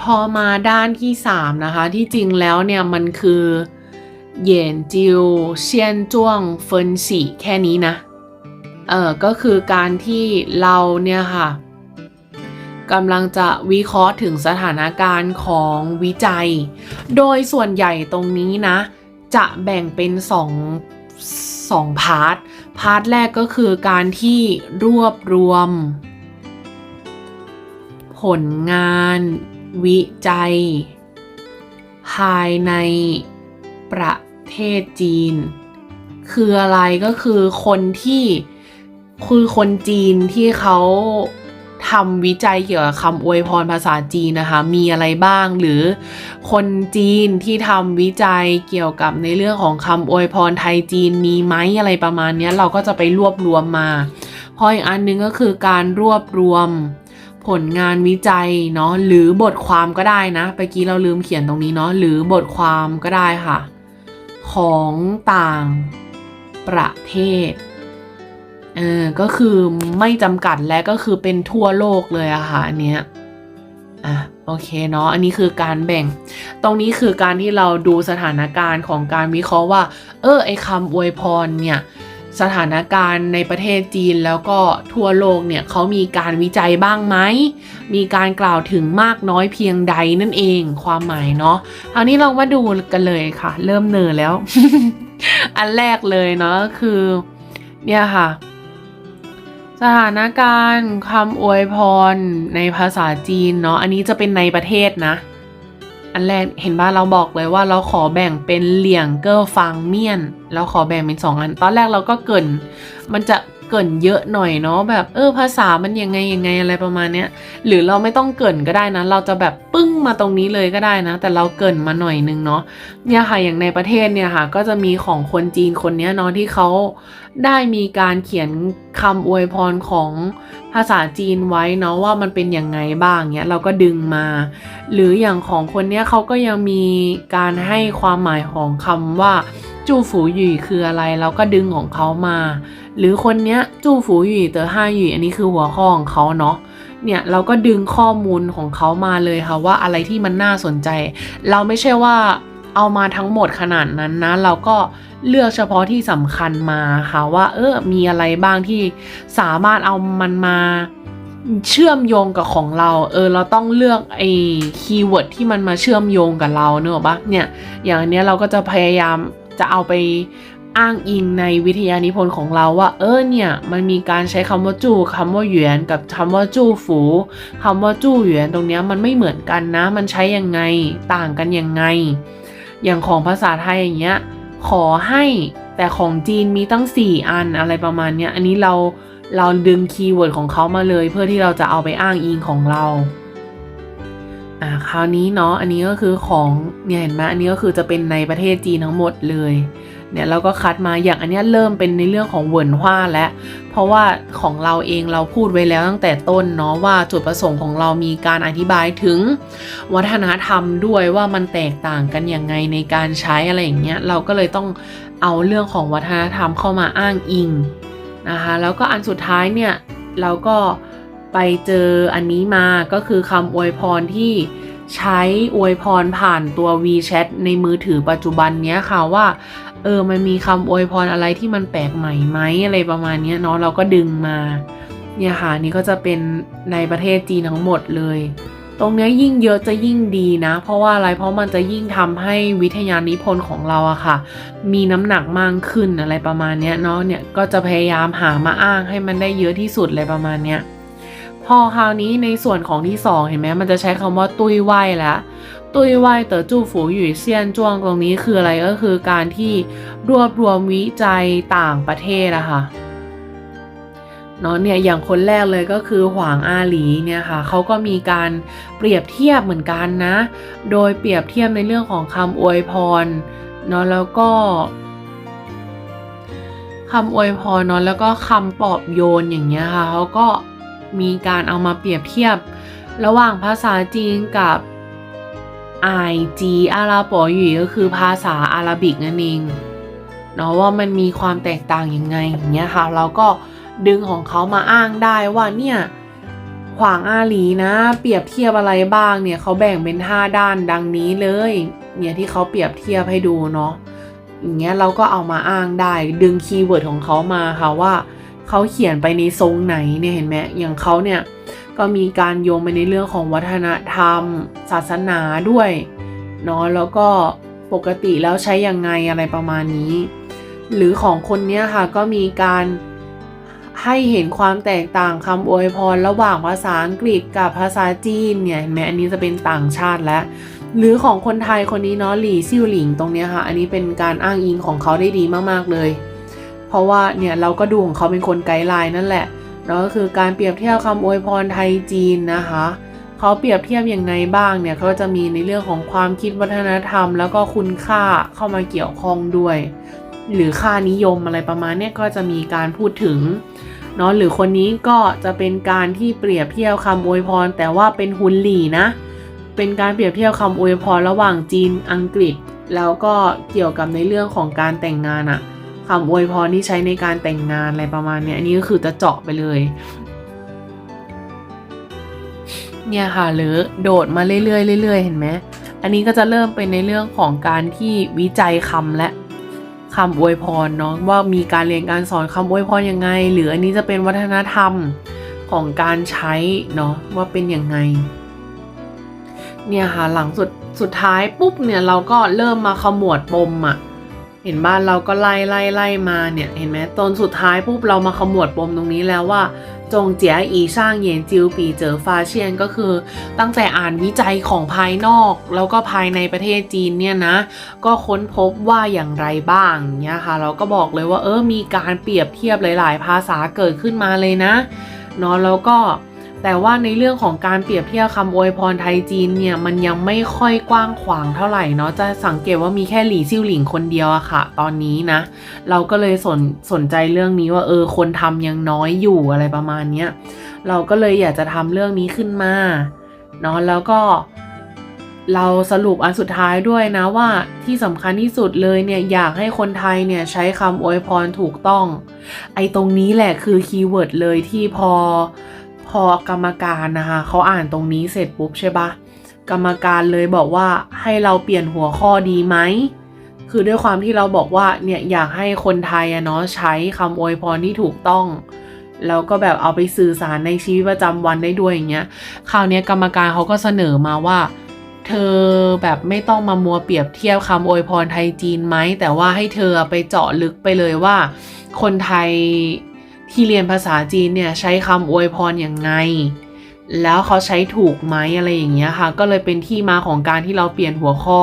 พอมาด้านที่ 3 นะคะ ที่จริงแล้วเนี่ย มันคือเหยียนจิวเซียนจ้วงเฟินสีแค่นี้นะ เออก็คือการที่เราเนี่ยค่ะกำลังจะวิเคราะห์ถึงสถานการณ์ของวิจัย โดยส่วนใหญ่ตรงนี้นะ จะแบ่งเป็นสองสองพาร์ท พาร์ทแรกก็คือการที่รวบรวม ผลงาน วิจัย ภายในประเทศจีน คืออะไรก็คือคนที่คือคนจีนที่เขาทำวิจัยเกี่ยวกับคำอวยพรภาษาจีนนะคะ มีอะไรบ้างหรือคนจีนที่ทำวิจัยเกี่ยวกับในเรื่องของคำอวยพรไทยจีนมีไหมอะไรประมาณนี้เราก็จะไปรวบรวมมาเพราะอีกอันหนึงก็คือการรวบรวม ผลงานวิจัยเนาะหรือบทความก็ได้นะเมื่อกี้เราลืมเขียนตรงนี้เนาะหรือบทความก็ได้ค่ะ ของต่างประเทศเออก็คือไม่จำกัดและก็คือเป็นทั่วโลกเลยอะค่ะอันเนี้ยอะโอเคเนาะอันนี้คือการแบ่ง ตรงนี้คือการที่เราดูสถานการณ์ของการวิเคราะห์ว่า เออไอคำอวยพรเนี่ย สถานการณ์ในประเทศจีนแล้วก็ทั่วโลกเนี่ยเขามีการวิจัยบ้างไหม มีการกล่าวถึงมากน้อยเพียงใดนั่นเองความหมายเนาะคราวนี้เรามาดูกันเลยค่ะ เริ่มเนอแล้ว อันแรกเลยเนาะคือเนี่ยค่ะ สถานการณ์คำอวยพรในภาษาจีนเนาะอันนี้จะเป็นในประเทศนะ อันแรกเห็นว่าเราบอกเลยว่าเราขอแบ่งเป็นเหลี่ยงเกอร์ฟังเมียน เราขอแบ่งเป็นสองอัน ตอนแรกเราก็เกิน มันจะ กินเยอะหน่อยเนาะแบบเออภาษามันยังไงยังไงอะไรประมาณเนี้ยหรือเราไม่ต้องเกินก็ได้นะ เราจะแบบปึ้งมาตรงนี้เลยก็ได้นะ แต่เราเกินมาหน่อยนึงเนาะเนี่ยค่ะอย่างในประเทศเนี่ยค่ะ ก็จะมีของคนจีนคนเนี้ยเนาะที่เขาได้มีการเขียนคำอวยพรของภาษาจีนไว้เนาะว่ามันเป็นยังไงบ้างเนี้ยเราก็ดึงมา หรืออย่างของคนเนี้ยเขาก็ยังมีการให้ความหมายของคำว่าจูฝูหยี่คืออะไร เราก็ดึงของเขามา หรือคนเนี้ยจูฝูหยี่เตอห้าหยี่อันนี้คือหัวข้อของเขาเนาะเนี่ยเราก็ดึงข้อมูลของเขามาเลยค่ะว่าอะไรที่มันน่าสนใจ เราไม่ใช่ว่าเอามาทั้งหมดขนาดนั้นนะ เราก็เลือกเฉพาะที่สำคัญมาค่ะว่าเออมีอะไรบ้างที่สามารถเอามันมาเชื่อมโยงกับของเรา เออ เราต้องเลือกไอ้คีย์เวิร์ดที่มันมาเชื่อมโยงกับเราเนอะปะเนี่ย อย่างนเนี้ยเราก็จะพยายามจะเอาไป อ้างอิงในวิทยานิพนธ์ของเราว่า เออเนี่ย มันมีการใช้คำว่าจู้คำว่าหยวนกับคำว่าจู้ฝูคำว่าจู้หยวนตรงเนี้ยมันไม่เหมือนกันนะ มันใช้ยังไงต่างกันยังไง อย่างของภาษาไทยอย่างเงี้ยขอให้แต่ของจีนมีตั้ง 4 อันอะไรประมาณเนี้ยอันนี้เราเราดึงคีย์เวิร์ดของเขามาเลย เพื่อที่เราจะเอาไปอ้างอิงของเรา อ่าคราวนี้เนาะอันนี้ก็คือของเนี่ยเห็นไหมอันนี้ก็คือจะเป็นในประเทศจีนทั้งหมดเลยเนี่ยเราก็คัดมาอย่างอันนี้เริ่มเป็นในเรื่องของเหวินว่าแล้วเพราะว่าของเราเองเราพูดไว้แล้วตั้งแต่ต้นเนาะว่าจุดประสงค์ของเรามีการอธิบายถึง วัฒนธรรมด้วยว่ามันแตกต่างกันยังไงในการใช้อะไรอย่างเงี้ยเราก็เลยต้องเอาเรื่องของวัฒนธรรมเข้ามาอ้างอิงนะคะแล้วก็อันสุดท้ายเนี่ยเราก็ ไปเจออันนี้มาก็คือคำอวยพรที่ใช้อวยพรผ่านตัว WeChat ในมือถือปัจจุบันเนี้ยค่ะว่า เออมันมีคำอวยพรอะไรที่มันแปลกใหม่ไหมอะไรประมาณนี้เนาะเราก็ดึงมาเนี่ยค่ะนี่ก็จะเป็นในประเทศจีนทั้งหมดเลย ตรงนี้ยิ่งเยอะจะยิ่งดีนะ เพราะว่าอะไรเพราะมันจะยิ่งทำให้วิทยานิพนธ์ของเราอะค่ะ มีน้ำหนักมากขึ้นอะไรประมาณนี้เนาะเนี่ยก็จะพยายามหามาอ้างให้มันได้เยอะที่สุดเลยประมาณเนี้ย พอคราวนี้ในส่วนของที่สองเห็นไหมมันจะใช้คำว่าตุ้ยไหวแล้วตุ้ยไหวเต๋อจู่ฝูหยู่เซียนจ้วงตรงนี้คืออะไรก็คือการที่รวบรวมวิจัยต่างประเทศอะคะเนาะเนี่ยอย่างคนแรกเลยก็คือหวางอาหลีเนี่ยค่ะเขาก็มีการเปรียบเทียบเหมือนกันนะ โดยเปรียบเทียบในเรื่องของคำอวยพรเนาะแล้วก็คำอวยพรเนาะแล้วก็คำปลอบโยนอย่างเงี้ยค่ะเขาก็ มีการเอามาเปรียบเทียบ ระหว่างภาษาจีนกับไอจีอาราปอหยีก็คือภาษาอาราบิกนั่นเองเนาะว่ามันมีความแตกต่างยังไงอย่างเงี้ยค่ะ เราก็ดึงของเขามาอ้างได้ว่าเนี่ยขวางอาหลีนะ เปรียบเทียบอะไรบ้างเนี่ยเขาแบ่งเป็น5ด้านดังนี้เลย เนี่ยที่เขาเปรียบเทียบให้ดูเนาะอย่างเงี้ยเราก็เอามาอ้างได้ ดึงคีย์เวิร์ดของเขามาค่ะว่า เขาเขียนไปในทรงไหนเนี่ยเห็นไหมอย่างเขาเนี่ยก็มีการโยงไปในเรื่องของวัฒนธรรม ศาสนาด้วยเนาะแล้วก็ปกติแล้วใช้ยังไงอะไรประมาณนี้ หรือของคนเนี้ยค่ะก็มีการให้เห็นความแตกต่างคำอวยพรระหว่างภาษาอังกฤษกับภาษาจีนเนี่ยเห็นไหมอันนี้จะเป็นต่างชาติแล้วหรือของคนไทยคนนี้เนาะหลี่ซิ่วหลิงตรงเนี้ยค่ะ อันนี้เป็นการอ้างอิงของเขาได้ดีมากๆเลย ราะว่าเนี่ยเราก็ดูของเขาเป็นคนไกด์ไลน์นั่นแหละเนาะก็คือการเปรียบเทียบคำอวยพรไทยจีนนะคะเขาเปรียบเทียบอย่างไงบ้างเนี่ยเขาจะมีในเรื่องของความคิดวัฒนธรรม แล้วก็คุณค่าเข้ามาเกี่ยวข้องด้วย หรือค่านิยมอะไรประมาณเนี้ยก็จะมีการพูดถึงเนาะหรือคนนี้ก็จะเป็นการที่เปรียบเทียบคำอวยพร แต่ว่าเป็นฮุนหลี่นะ เป็นการเปรียบเทียบคำอวยพรระหว่างจีนอังกฤษ แล้วก็เกี่ยวกับในเรื่องของการแต่งงานอะ คำอวยพรที่ใช้ในการแต่งงานอะไรประมาณเนี้ยอันนี้ก็คือจะเจาะไปเลย เนี่ยค่ะหรือโดดมาเรื่อยๆเรื่อยๆเห็นไหมอันนี้ก็จะเริ่มเป็นในเรื่องของการที่วิจัยคำและคำอวยพรเนาะว่ามีการเรียนการสอนคำอวยพรยังไง หรืออันนี้จะเป็นวัฒนธรรมของการใช้เนาะว่าเป็นยังไง เนี่ยค่ะหลังสุดสุดท้ายปุ๊บเนี่ยเราก็เริ่มมาขมวดปมอะ่ะ เห็นบ้านเราก็ไล่ไล่ไล่มาเนี่ยเห็นไหมตอนสุดท้ายปุ๊บเรามาขมวดปมตรงนี้แล้วว่า จงเจียอีช่างเยียนจิวปีเจอฟาเชียนก็คือ ตั้งแต่อ่านวิจัยของภายนอก แล้วก็ภายในประเทศจีนเนี่ยนะ ก็ค้นพบว่าอย่างไรบ้างเนี่ยค่ะ เราก็บอกเลยว่าเออมีการเปรียบเทียบหลาย ๆ ภาษาเกิดขึ้นมาเลยนะเนาะแล้วก็ แต่ว่าในเรื่องของการเปรียบเทียบคำอวยพรไทยจีนเนี่ยมันยังไม่ค่อยกว้างขวางเท่าไหร่เนาะจะสังเกตว่ามีแค่หลี่ซิ่วหลิงคนเดียวอะค่ะ ตอนนี้นะ เราก็เลยสนสนใจเรื่องนี้ว่าเออคนทำยังน้อยอยู่อะไรประมาณเนี้ยเราก็เลยอยากจะทำเรื่องนี้ขึ้นมาเนาะแล้วก็เราสรุปอันสุดท้ายด้วยนะว่าที่สำคัญที่สุดเลยเนี่ยอยากให้คนไทยเนี่ยใช้คำอวยพรถูกต้อง ไอ้ตรงนี้แหละคือคีย์เวิร์ดเลยที่พอ พอกรรมการนะคะเขาอ่านตรงนี้เสร็จปุ๊บใช่ปะกรรมการเลยบอกว่าให้เราเปลี่ยนหัวข้อดีไหมคือด้วยความที่เราบอกว่าเนี่ยอยากให้คนไทยอะเนาะใช้คำอวยพรที่ถูกต้องแล้วก็แบบเอาไปสื่อสารในชีวิตประจำวันได้ด้วยอย่างเงี้ย คราวนี้กรรมการเขาก็เสนอมาว่า เธอแบบไม่ต้องมามัวเปรียบเทียบคำอวยพรไทยจีนไหม แต่ว่าให้เธอไปเจาะลึกไปเลยว่า คนไทย ที่เรียนภาษาจีนเนี่ยใช้คำอวยพรอย่างไง แล้วเขาใช้ถูกไหมอะไรอย่างเงี้ยค่ะ ก็เลยเป็นที่มาของการที่เราเปลี่ยนหัวข้อ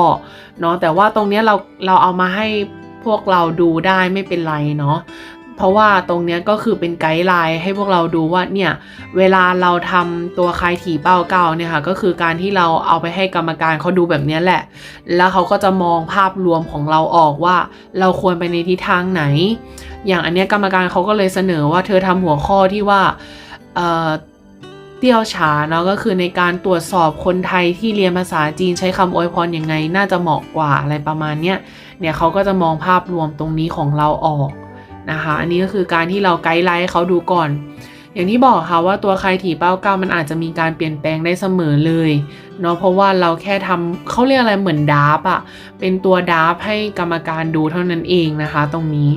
เนาะแต่ว่าตรงเนี้ยเราเราเอามาให้พวกเราดูได้ไม่เป็นไรเนาะ เพราะว่าตรงเนี้ยก็คือเป็นไกด์ไลน์ให้พวกเราดูว่าเนี่ยเวลาเราทำตัวคายถี่เป้าเก้าเนี่ยค่ะก็คือการที่เราเอาไปให้กรรมการเขาดูแบบนี้แหละ แล้วเขาก็จะมองภาพรวมของเราออกว่า เราควรไปในทิศทางไหน อย่างอันเนี้ยกรรมการเขาก็เลยเสนอว่าเธอทำหัวข้อที่ว่าเอ่อเตี้ยวฉาเนาะก็คือในการตรวจสอบคนไทยที่เรียนภาษาจีนใช้คำอวยพรยังไงน่าจะเหมาะกว่าอะไรประมาณเนี้ยเนี่ยเขาก็จะมองภาพรวมตรงนี้ของเราออก นะคะ อันนี้ก็คือการที่เราไกด์ไลน์เขาดูก่อน อย่างที่บอกค่ะว่าตัวใครถี่เป้าเก้ามันอาจจะมีการเปลี่ยนแปลงได้เสมอเลยเนาะเพราะว่าเราแค่ทำเขาเรียกอะไรเหมือนดาร์ฟอะเป็นตัวดาร์ฟให้กรรมการดูเท่านั้นเองนะคะ ตรงนี้